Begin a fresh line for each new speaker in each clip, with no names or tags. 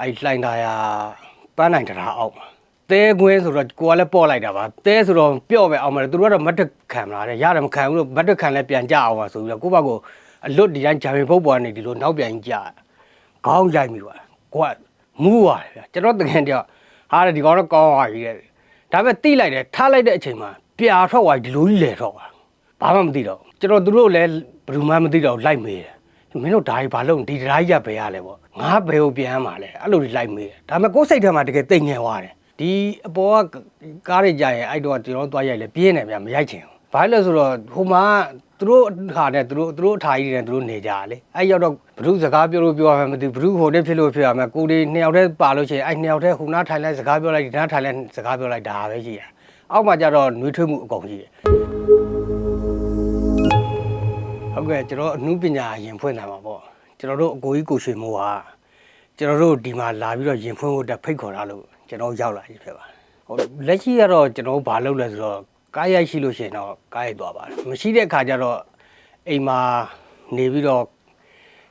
အဲ့လှိုင်သာယာပန်းနိုင်တရားအောက်မှာတဲကွင်းဆိုတော့ကိုကလည်းပေါ့လိုက်တာပါတဲဆိုတော့ပြော့ပဲအောင်မယ်သူတို့ကတော့မတ်တက်ခံမလားတဲ့ရတယ်မခံဘူးလို့မတ်တက်ခံလည်းပြန်ကြအောင်ပါဆိုပြီးတော့ကိုယ့်ဘက်ကိုအလွတ်ဒီတိုင်းဂျာမင်ဖုတ်ပေါ်ကနေဒီလိုနောက်ပြန်ကြီးကြခေါင်းရိုက်မိပါကိုကမူးသွားတယ်ဗျကျွန်တော်တကယ်တည်းဟာဒီကောင်တော့ကောင်းသွားပြီတဲ့ဒါပေမဲ့တိလိုက်တယ်ထားလိုက်တဲ့အချိန်မှာပြာထွက်သွားဒီလိုကြီးလေထွက်သွားဘာမှမသိတော့ကျွန်တော်သူတို့လည်းဘယ်သူမှမသိတော့လိုက်မေးတယ် မင်းတို့ဓာကြီးဘာလို့ဒီဓာကြီးကဘယ်ရလဲပေါ့ငါဘယ်ကိုပြန်မှာလဲအဲ့လိုတွေလိုက်မေးတယ်ဒါပေမဲ့ကိုယ်စိတ်ထဲမှာတကယ်တိတ်ငယ်သွားတယ်ဒီအပေါ်ကကားတွေကြရင်အဲ့တော့ကျွန်တော်သွားရိုက်လဲပြင်းတယ်ဗျမရိုက်ချင်ဘူးဘာလို့လဲဆိုတော့ဟိုမှာသူတို့ဟာနဲ့သူတို့သူတို့အထာကြီးတွေနဲ့သူတို့နေကြတယ်လေအဲ့ရောက်တော့ဘ ᱹ စကားပြောလို့ပြောရမယ်မသိဘူးဘ ᱹ ဟိုနဲ့ဖြစ်လို့ဖြစ်ရမယ်ကိုဒီနှစ်ယောက်တည်းပါလို့ရှိရင်အဲ့နှစ်ယောက်တည်းဟိုနားထိုင်လိုက်စကားပြောလိုက်ဒီနားထိုင်လိုက်စကားပြောလိုက်ဒါပဲရှိရအောက်မှာကျတော့နှွေးထွေးမှုအကုန်ရှိတယ် ဟုတ်ကဲ့ကျွန်တော်အမှုပညာရင်ဖွင့်လာမှာပေါ့ကျွန်တော်တို့အကိုကြီးကိုရွှေမိုးဟာကျွန်တော်တို့ဒီမှာလာပြီးတော့ရင်ဖွင့်ဖို့တက်ဖိတ်ခေါ်တာလို့ကျွန်တော်ရောက်လာပြီဖြစ်ပါတယ်ဟုတ်လက်ရှိကတော့ကျွန်တော်ဘာလုပ်လဲဆိုတော့ကားရိုက်ရှိလို့ရှိရင်တော့ကားရိုက်သွားပါတယ်မရှိတဲ့အခါကျတော့အိမ်မှာနေပြီးတော့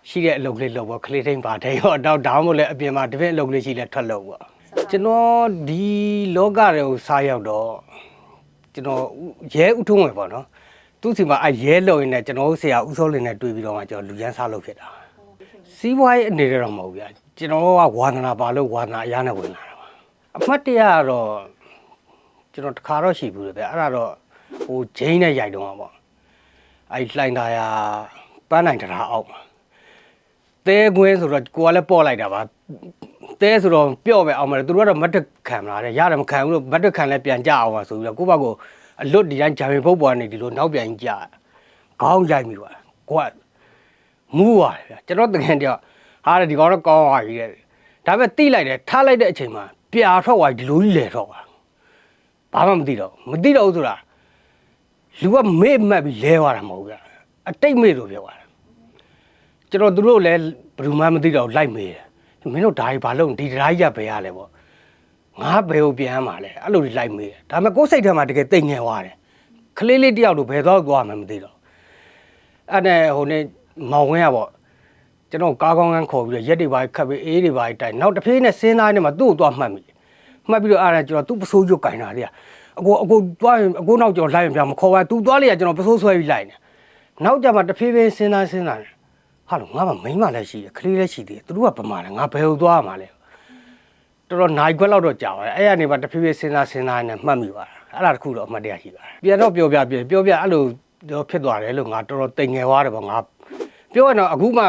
ရှိတဲ့အလုပ်လေးလုပ်ပေါ့ခလေးထိန်ပါတဲ့ရောတော့ဒါမှမဟုတ်လည်းအပြင်မှာတစ်ပြည့်အလုပ်လေးရှိလဲထွက်လို့ပေါ့ကျွန်တော်ဒီလောကတွေကိုစားရောက်တော့ကျွန်တော်ရဲဥထုံးဝင်ပေါ့နော် သူ့စီမှာအရဲလုံရင်းနဲ့ကျွန်တော်တို့ဆရာဦးစောလင်းနဲ့တွေ့ပြီးတော့မှကျွန်တော်လူရန်စားလုပ်ဖြစ်တာစီးပွားရေးအနေနဲ့တော့မဟုတ်ဗျာကျွန်တော်တို့ကဝါသနာပါလို့ဝါသနာအရာနဲ့ဝင်လာတာပါအမှတ်တရကတော့ကျွန်တော်တခါတော့ရှိဘူးလေဗျအဲ့ဒါတော့ဟိုဂျိန်းနဲ့ရိုက်တော့မှာပေါ့အဲ့လှိုင်သာယာပန်းနိုင်တရားအောက်မှာတဲကွင်းဆိုတော့ကိုကလည်းပေါ့လိုက်တာပါတဲဆိုတော့ပြော့ပဲအောင်မယ်သူတို့ကတော့မတ်တက်ခံမလားတဲ့ရတယ်မခံဘူးလို့မတ်တက်ခံလည်းပြန်ကြအောင်ပါဆိုပြီးတော့ကိုယ့်ဘက်ကို အလွတ်ဒီတိုင်းဂျာမင်ဖုတ်ပေါ်ကနေဒီလိုနောက်ပြန်ကြီးကြခေါင်းရိုက်မိပါကိုကမူးသွားတယ်ဗျကျွန်တော်တကယ်တည်းဟာဒီကောင်တော့ကောင်းသွားပြီတဲ့ဒါပေမဲ့တိလိုက်တယ်ထားလိုက်တဲ့အချိန်မှာပြာထွက်သွားဒီလိုကြီးလေထွက်သွားဘာမှမသိတော့ဘူးမသိတော့ဘူးဆိုတာလူကမေ့မှတ်ပြီးလဲသွားတာမဟုတ်ဘူးဗျအတိတ်မေ့လို့ပြောသွားတာကျွန်တော်သူတို့လည်းဘယ်သူမှမသိတော့လိုက်မေးတယ်မင်းတို့ဓာကြီးဘာလို့ဒီဓာကြီးကဘယ်ရလဲပေါ့ ငါဘယ်ကိုပြန်မှာလဲအဲ့လိုတွေလိုက်မေးတယ်ဒါပေမဲ့ကိုယ်စိတ်ထဲမှာတကယ်တိတ်ငယ်သွားတယ်ခလေးလေးတယောက်လိုဘယ်တော့သွားမှမသိတော့အဲ့နဲ့ဟိုနေ့မောင်ဝင်းကပေါ့ကျွန်တော်ကားကောင်းကန်းခေါ်ပြီးတော့ရက်တွေပါခတ်ပြီးအေးတွေပါတိုင်နောက်တစ်ဖေးနဲ့စင်းသားနဲ့မှသူ့ကိုသွားမှတ်မိမှတ်ပြီးတော့အဲ့ဒါကျွန်တော်သူ့ပစိုးရွတ်ကင်တာလေအကိုအကိုသွားရင်အကိုနောက်ကျွန်တော်လိုက်ရင်ပြမခေါ်ပါသူသွားလေကကျွန်တော်ပစိုးဆွဲပြီးလိုက်နေနောက်ကြမှာတစ်ဖေးဖေးစင်းသားစင်းသားနဲ့ဟာလို့ငါမှမိန်းမလည်းရှိတယ်ခလေးလည်းရှိသေးတယ်သူတို့ကဗမာလဲငါဘယ်ကိုသွားရမှာလဲ တော်တော်နိုင်ခွက်လောက်တော့ကြာပါတယ်အဲ့ရနေပါတဖြည်းဖြည်းစဉ်းစားစဉ်းစားနေမှတ်မိပါတာအဲ့ဒါတခုတော့အမှတ်တရရှိပါတယ်ပြန်တော့ပြောပြပြပြောပြအဲ့လိုတော့ဖြစ်သွားတယ်လို့ငါတော်တော်တိမ်ငယ်သွားတယ်ပေါ့ငါပြောရတော့အခုမှ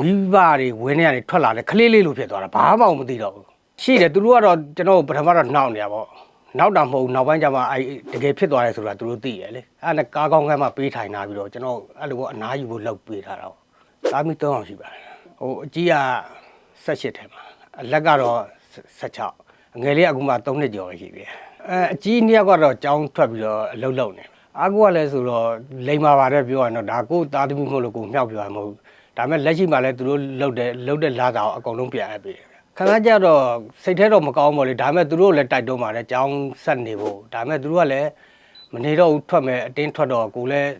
မိဘတွေဝင်းနေရတယ်ထွက်လာတယ်ခလေးလေးလိုဖြစ်သွားတာဘာမှမသိတော့ဘူးရှိတယ်သူတို့ကတော့ကျွန်တော်ပထမတော့နှောက်နေရပေါ့နောက်တာမဟုတ်ဘူးနောက်ပိုင်းကျမှအဲ့တကယ်ဖြစ်သွားတယ်ဆိုတာသူတို့သိရလေအဲ့ဒါနဲ့ကားကောင်းကမ်းမှပေးထိုင်လာပြီးတော့ကျွန်တော်အဲ့လိုပေါ့အနားယူဖို့လောက်ပေးထားတာပေါ့သားမီး၃အောင်ရှိပါတယ်ဟိုအကြီးက18ထဲမှာအလက်ကတော့ 16အငယ်လေးကအခုမှ3နှစ်ကျော်ပဲရှိပြီအဲအကြီးနှစ်ယောက်ကတော့ကြောင်းထွက်ပြီးတော့အလုပ်လုပ်နေအာကူကလည်းဆိုတော့လိမ်မာပါတယ်ပြောရတော့ဒါကိုသားသမီးမဟုတ်လို့ကိုမြောက်ပြောရမဟုတ်ဘူးဒါပေမဲ့လက်ရှိမှလည်းသူတို့လုပ်တယ်လုပ်တဲ့လာတာကိုအကုန်လုံးပြန်အပ်ပေးတယ်ခဏကြတော့စိတ်ထဲတော့မကောင်းပါလေဒါပေမဲ့သူတို့လည်းတိုက်တွန်းပါတယ်ကြောင်းဆက်နေဖို့ဒါပေမဲ့သူတို့ကလည်းမနေတော့ဘူးထွက်မယ်အတင်းထွက်တော့ကိုလည်း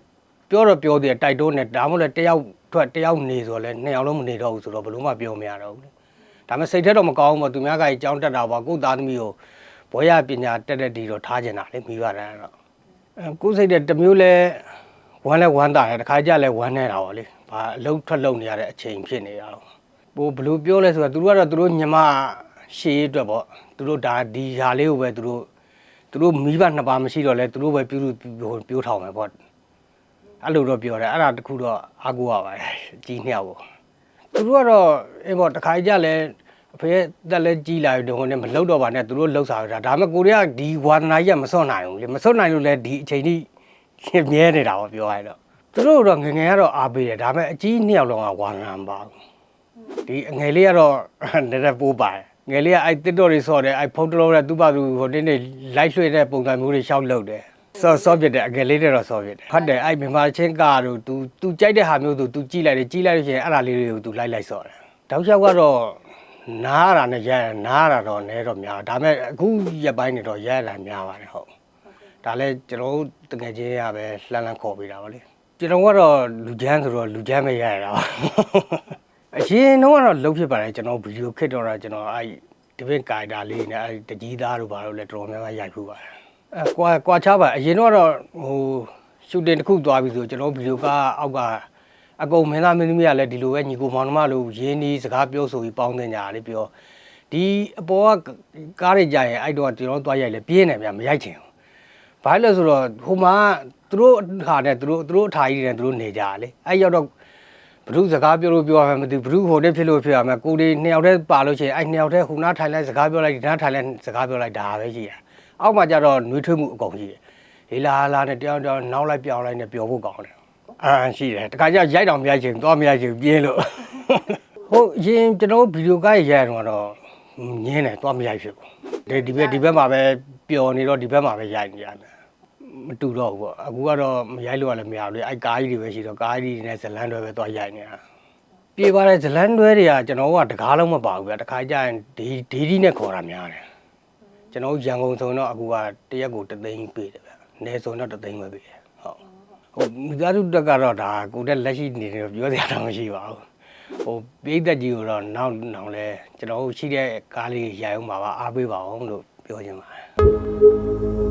ပြောတော့ပြောသေးတယ်တိုက်တွန်းတယ်ဒါမှမဟုတ်လည်းတယောက်ထွက်တယောက်နေဆိုတော့လည်းနှစ်ယောက်လုံးမနေတော့ဘူးဆိုတော့ဘယ်လို့မှပြောမရတော့ဘူးလေ ဒါပေမဲ့စိတ်ထဲတော့မကောင်းဘူးပေါ့သူများကကြီးကြောင်းတက်တာပါကိုယ့်သားသမီးကိုဘွဲရပညာတက်တဲ့ဒီတော့ထားကျင်တာလေမိပါတယ်တော့အဲကိုယ်စိတ်တဲ့တစ်မျိုးလဲဝမ်းလဲဝမ်းတာတယ်တခါကြလဲဝမ်းနေတာပါလေဘာအလုံးထွက်လုံနေရတဲ့အချိန်ဖြစ်နေတာတော့ဘိုးဘယ်လို့ပြောလဲဆိုတော့သူတို့ကတော့သူတို့ညီမရှေးအတွက်ပေါ့သူတို့ဒါဒီຢာလေးကိုပဲသူတို့သူတို့မိဘနှစ်ပါးမရှိတော့လဲသူတို့ပဲပြုလို့ပြိုးထောင်မယ်ပေါ့အဲ့လိုတော့ပြောတယ်အဲ့ဒါတခုတော့အားကိုးရပါတယ်အကြီးနှစ်ယောက်ကို သူတို့ကတော့အေးပေါ့တခါကြလဲအဖေတက်လဲကြီးလာပြီးတော့ဟိုနဲ့မလှုပ်တော့ပါနဲ့သူတို့လှုပ်စားကြတာဒါပေမဲ့ကိုရီးယားဒီဝါသနာကြီးကမစွန့်နိုင်ဘူးလေမစွန့်နိုင်လို့လဲဒီအချိန်ကြီးမြဲနေတာပေါ့ပြောရတော့သူတို့တော့ငယ်ငယ်ကတော့အားပေးတယ်ဒါပေမဲ့အကြီးနှစ်ယောက်လုံးကဝါသနာမပါဘူးဒီအငယ်လေးကတော့နည်းနည်းပိုးပါတယ်ငယ်လေးကအဲ့တစ်တော်တွေဆော့တယ်အဲ့ဖုန်းတစ်လုံးနဲ့သူ့ဘာသူဟိုတင်းနေလိုက်လွှဲတဲ့ပုံစံမျိုးတွေရှောက်လုပ်တယ် စောစောပြတဲ့အငယ်လေးတွေတော့စောပြတယ်ဟုတ်တယ်အဲ့မြန်မာချင်းကားတို့ तू तू ကြိုက်တဲ့ဟာမျိုးသူ तू ကြည့်လိုက်တယ်ကြည့်လိုက်လို့ရှိရင်အဲ့ဒါလေးတွေကို तू လိုက်လိုက်စောတယ်တောက်လျှောက်ကတော့နားရတာနဲ့ရဲရနားရတာတော့နဲတော့များဒါပေမဲ့အခုရက်ပိုင်းနေတော့ရဲရတာများပါတယ်ဟုတ်ဒါလည်းကျွန်တော်တို့တကယ်ချင်းရပဲလှမ်းလှမ်းခေါ်ပေးတာပါလေကျွန်တော်ကတော့လူချမ်းဆိုတော့လူချမ်းပဲရဲရတာပါ အရင်တော့ကတော့လုံးဖြစ်ပါတယ်ကျွန်တော်ဗီဒီယိုခစ်တော့တာကျွန်တော်အဲ့ဒီပင်ကာတာလေးနဲ့အဲ့တကြီးသားတို့ဘာလို့လဲတော်တော်များများရိုက်ဖူးပါတယ် အဲကွာကွာချပါအရင်တော့ကတော့ဟိုရှူတင်တစ်ခုသွားပြီဆိုကျွန်တော်ဗီဒီယိုကအောက်ကအကုန်မင်းသားမင်းသမီးကလည်းဒီလိုပဲညီကိုမောင်နှမလိုရင်းနှီးစကားပြောဆိုပြီးပေါင်းတင်ကြတာလေပြောဒီအပေါ်ကကားတွေကြရင်အဲ့တော့ကျွန်တော်သွားရိုက်လဲပြင်းနေဗျမရိုက်ချင်ဘူးဘာလို့လဲဆိုတော့ဟိုမှာသူတို့ဟာနဲ့သူတို့သူတို့အထာကြီးတွေနဲ့သူတို့နေကြတာလေအဲ့ရောက်တော့ဘ ᱹ စကားပြောလို့ပြောရမှာမသိဘူးဘ ᱹ ဟိုတည်းဖြစ်လို့ဖြစ်ရမှာကိုဒီနှစ်ယောက်တည်းပါလို့ရှိရင်အဲ့နှစ်ယောက်တည်းဟိုနားထိုင်လိုက်စကားပြောလိုက်ဒီနားထိုင်လိုက်စကားပြောလိုက်ဒါပဲရှိတာ အောက်မှာကျတော့နှွေးထွေးမှုအကုန်ရှိတယ်ဟေးလာလာနဲ့တယောက်တယောက်နောက်လိုက်ပြောင်းလိုက်နဲ့ပြောဖို့ကောင်းတယ်အာရှိတယ်တခါကျရိုက်တော့မရိုက်ချင်ဘူးသွားမရိုက်ချင်ဘူးပြင်းလို့ဟုတ်ရင်ကျွန်တော်ဗီဒီယိုကရိုက်ရတော့ညင်းတယ်သွားမရိုက်ဖြစ်ဘူးဒီဒီဘက်ဒီဘက်မှာပဲပျော်နေတော့ဒီဘက်မှာပဲရိုက်နေရတယ်မတူတော့ဘူးပေါ့အခုကတော့မရိုက်လို့ရလည်းမရဘူးလေအဲ့ကားကြီးတွေပဲရှိတော့ကားကြီးတွေနဲ့ဇလန်းတွဲပဲသွားရိုက်နေတာပြေပါတဲ့ဇလန်းတွဲတွေကကျွန်တော်ကတကားလုံးမပါဘူးဗျတခါကျရင်ဒီဒေဒီနဲ့ခေါ်တာများတယ် ကျွန်တော်ရန်ကုန်ဆိုတော့အခုကတရက်ကိုတသိန်းပေးတယ်ဗျနေဆိုတော့တသိန်းပဲပေးတယ်ဟုတ်ဟိုမိသားစုတက်ကတော့ဒါကိုတက်လက်ရှိနေတယ်ပြောစရာတော့မရှိပါဘူးဟိုပိတ်သက်ကြီးကိုတော့နောက်နောက်လဲကျွန်တော်ရှိတဲ့ကားလေးရိုက်အောင်ပါပါအားပေးပါအောင်လို့ပြောချင်ပါတယ်